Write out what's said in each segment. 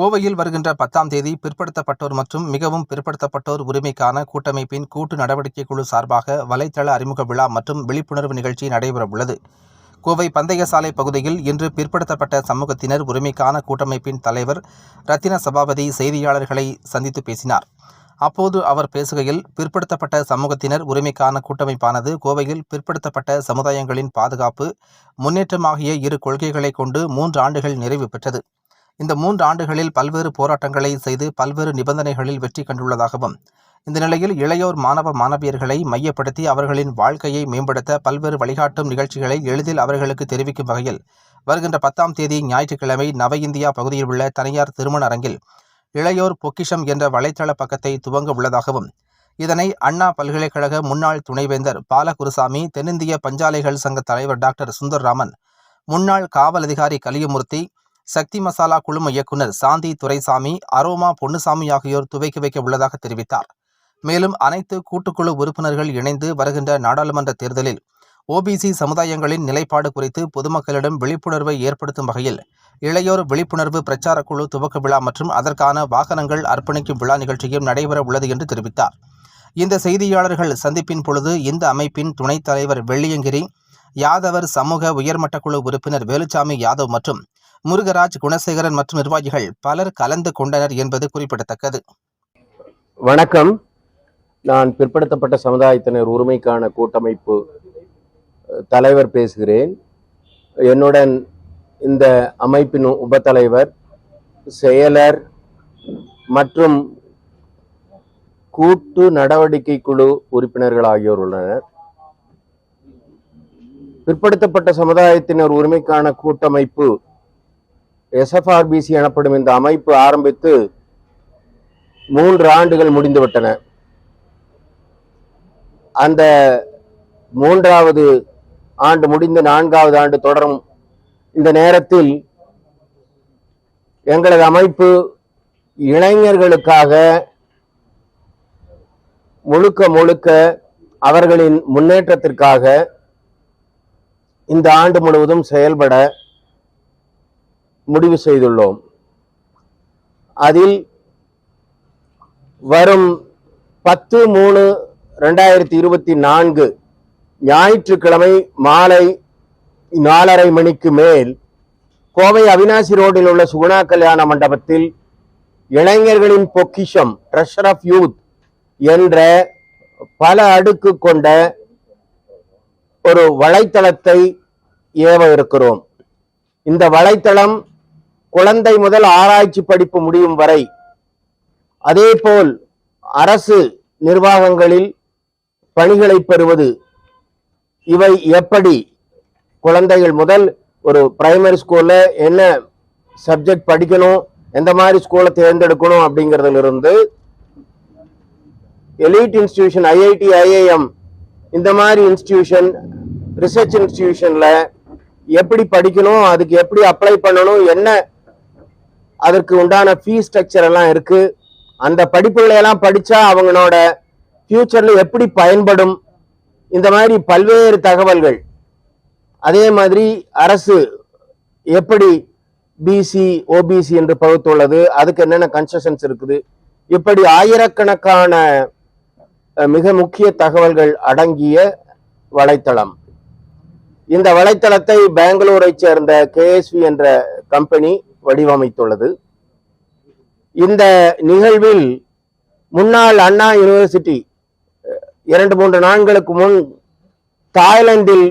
கோவையில் வருகின்ற பத்தாம் தேதி பிற்படுத்தப்பட்டோர் மற்றும் மிகவும் பிற்படுத்தப்பட்டோர் உரிமைக்கான கூட்டமைப்பின் கூட்டு நடவடிக்கை குழு சார்பாக வலைத்தள அறிமுக விழா மற்றும் விழிப்புணர்வு நிகழ்ச்சி நடைபெறவுள்ளது. கோவை பந்தய சாலை பகுதியில் இன்று பிற்படுத்தப்பட்ட சமூகத்தினர் உரிமைக்கான கூட்டமைப்பின் தலைவர் ரத்தின சபாபதி செய்தியாளர்களை சந்தித்து பேசினார். அப்போது அவர் பேசுகையில் பிற்படுத்தப்பட்ட சமூகத்தினர் உரிமைக்கான கூட்டமைப்பானது கோவையில் பிற்படுத்தப்பட்ட சமுதாயங்களின் பாதுகாப்பு முன்னேற்றமாகிய இரு கொள்கைகளை கொண்டு மூன்று ஆண்டுகள் நிறைவு பெற்றது. இந்த மூன்று ஆண்டுகளில் பல்வேறு போராட்டங்களை செய்து பல்வேறு நிபந்தனைகளில் வெற்றி கண்டுள்ளதாகவும் இந்த நிலையில் இளையோர் மாணவ மாணவியர்களை மையப்படுத்தி அவர்களின் வாழ்க்கையை மேம்படுத்த பல்வேறு வழிகாட்டும் நிகழ்ச்சிகளை எளிதில் அவர்களுக்கு தெரிவிக்கும் வகையில் வருகின்ற பத்தாம் தேதி ஞாயிற்றுக்கிழமை நவ இந்தியா பகுதியில் உள்ள தனியார் திருமண அரங்கில் இளையோர் பொக்கிஷம் என்ற வலைத்தள பக்கத்தை துவங்க உள்ளதாகவும் இதனை அண்ணா பல்கலைக்கழக முன்னாள் துணைவேந்தர் பாலகுருசாமி தென்னிந்திய பஞ்சாலைகள் சங்க தலைவர் டாக்டர் சுந்தர்ராமன் முன்னாள் காவல் அதிகாரி கலியமூர்த்தி சக்தி மசாலா குழும இயக்குனர் சாந்தி துரைசாமி அரோமா பொன்னுசாமி ஆகியோர் துவக்கி வைக்க உள்ளதாக தெரிவித்தார். மேலும் அனைத்து கூட்டுக்குழு உறுப்பினர்கள் இணைந்து வருகின்ற நாடாளுமன்ற தேர்தலில் ஓபிசி சமுதாயங்களின் நிலைப்பாடு குறித்து பொதுமக்களிடம் விழிப்புணர்வை ஏற்படுத்தும் வகையில் இளையோர் விழிப்புணர்வு பிரச்சார குழு துவக்க விழா மற்றும் அதற்கான வாகனங்கள் அர்ப்பணிக்கும் விழா நிகழ்ச்சியும் நடைபெற உள்ளது என்று தெரிவித்தார். இந்த செய்தியாளர்கள் சந்திப்பின் பொழுது இந்த அமைப்பின் துணைத் தலைவர் வெள்ளியங்கிரி யாதவர் சமூக உயர்மட்ட குழு உறுப்பினர் வேலுச்சாமி யாதவ் மற்றும் முருகராஜ் குணசேகரன் மற்றும் நிர்வாகிகள் பலர் கலந்து கொண்டனர் என்பது குறிப்பிடத்தக்கது. வணக்கம். நான் பிற்படுத்தப்பட்ட சமுதாயத்தினர் உரிமைக்கான கூட்டமைப்பு தலைவர் பேசுகிறேன். என்னுடன் இந்த அமைப்பின் உபத்தலைவர் செயலர் மற்றும் கூட்டு நடவடிக்கை குழு உறுப்பினர்கள் ஆகியோர் உள்ளனர். பிற்படுத்தப்பட்ட சமுதாயத்தினர் உரிமைக்கான கூட்டமைப்பு எஸ்எஃப்ஆர்பிசி எனப்படும் இந்த அமைப்பு ஆரம்பித்து மூன்று ஆண்டுகள் முடிந்துவிட்டன. அந்த மூன்றாவது ஆண்டு முடிந்து நான்காவது ஆண்டு தொடரும் இந்த நேரத்தில் எங்களது அமைப்பு இளைஞர்களுக்காக முழுக்க முழுக்க அவர்களின் முன்னேற்றத்திற்காக இந்த ஆண்டு முழுவதும் செயல்பட முடிவு செய்துள்ளோம். அதில் வரும் பத்து மூணு ரெண்டாயிரத்தி இருபத்தி நான்கு ஞாயிற்றுக்கிழமை மாலை நாலரை மணிக்கு மேல் கோவை அவினாசி ரோடில் உள்ள சுகுணா கல்யாண மண்டபத்தில் இளைஞர்களின் பொக்கிஷம் ட்ரெஷர் ஆஃப் யூத் என்ற பல அடுக்கு கொண்ட ஒரு வலைத்தளத்தை ஏவ இருக்கிறோம். இந்த வலைத்தளம் குழந்தை முதல் ஆராய்ச்சி படிப்பு முடியும் வரை அதேபோல் அரசு நிர்வாகங்களில் பணிகளை பெறுவது இவை எப்படி குழந்தைகள் முதல் ஒரு பிரைமரி ஸ்கூல்ல என்ன சப்ஜெக்ட் படிக்கணும் எந்த மாதிரி ஸ்கூலை தேர்ந்தெடுக்கணும் அப்படிங்கிறதுல இருந்து எலிட் இன்ஸ்டிடியூஷன் ஐஐடி ஐஏஎம் இந்த மாதிரி இன்ஸ்டிடியூஷன் ரிசர்ச் இன்ஸ்டிடியூஷன்ல எப்படி படிக்கணும் அதுக்கு எப்படி அப்ளை பண்ணணும் என்ன அதற்கு உண்டான ஃபீஸ் ஸ்ட்ரக்சர் எல்லாம் இருக்கு. அந்த படிப்புகளை எல்லாம் படிச்சா அவங்களோட ஃபியூச்சர்ல எப்படி பயன்படும்? இந்த மாதிரி பல்வேறு தகவல்கள். அதே மாதிரி அரசு எப்படி பிசி ஓபிசி என்று பகுத்துள்ளது. அதுக்கு என்னென்ன கன்செஷன்ஸ் இருக்குது? இப்படி ஆயிரக்கணக்கான மிக முக்கிய தகவல்கள் அடங்கிய வலைத்தளம். இந்த வலைத்தளத்தை பெங்களூரை சேர்ந்த கேஎஸ்வி என்ற கம்பெனி வடிவமைத்துள்ளது. இந்த நிகழ்வில் முன்னாள் அண்ணா யூனிவர்சிட்டி இரண்டு மூன்று நாட்களுக்கு முன் தாய்லாந்தில்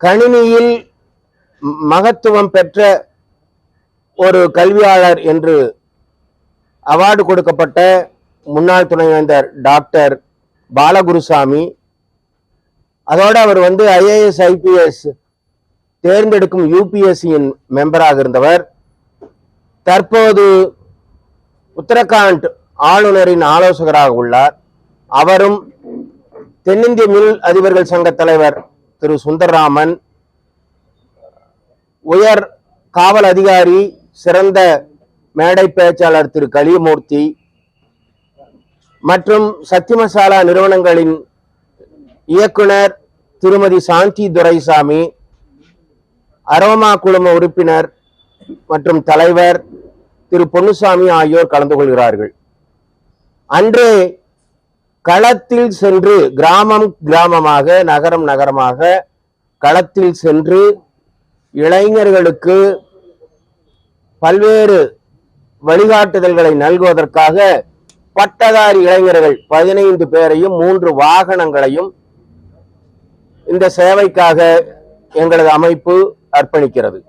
கணினியில் மகத்துவம் பெற்ற ஒரு கல்வியாளர் என்று அவார்டு கொடுக்கப்பட்ட முன்னாள் துணைவேந்தர் டாக்டர் பாலகுருசாமி. அதோட அவர் வந்து ஐஏஎஸ் ஐபிஎஸ் தேர்ந்தெடுக்கும் யூபிஎஸ்சியின் மெம்பராக இருந்தவர். தற்போது உத்தரகாண்ட் ஆளுநரின் ஆலோசகராக உள்ளார். அவரும் தென்னிந்திய மில் அதிபர்கள் சங்க தலைவர் திரு சுந்தர்ராமன் உயர் காவல் அதிகாரி சிறந்த மேடை பேச்சாளர் திரு கலியமூர்த்தி மற்றும் சத்தியமசாலா நிறுவனங்களின் இயக்குனர் திருமதி சாந்தி துரைசாமி அரோமா குழும உறுப்பினர் மற்றும் தலைவர் திரு பொன்னுசாமி ஆகியோர் கலந்து கொள்கிறார்கள். அன்றே களத்தில் சென்று கிராமம் கிராமமாக நகரம் நகரமாக களத்தில் சென்று இளைஞர்களுக்கு பல்வேறு வழிகாட்டுதல்களை நல்குவதற்காக பட்டதாரி இளைஞர்கள் பதினைந்து பேரையும் மூன்று வாகனங்களையும் இந்த சேவைக்காக எங்களது அமைப்பு அர்ப்பணிக்கிறது.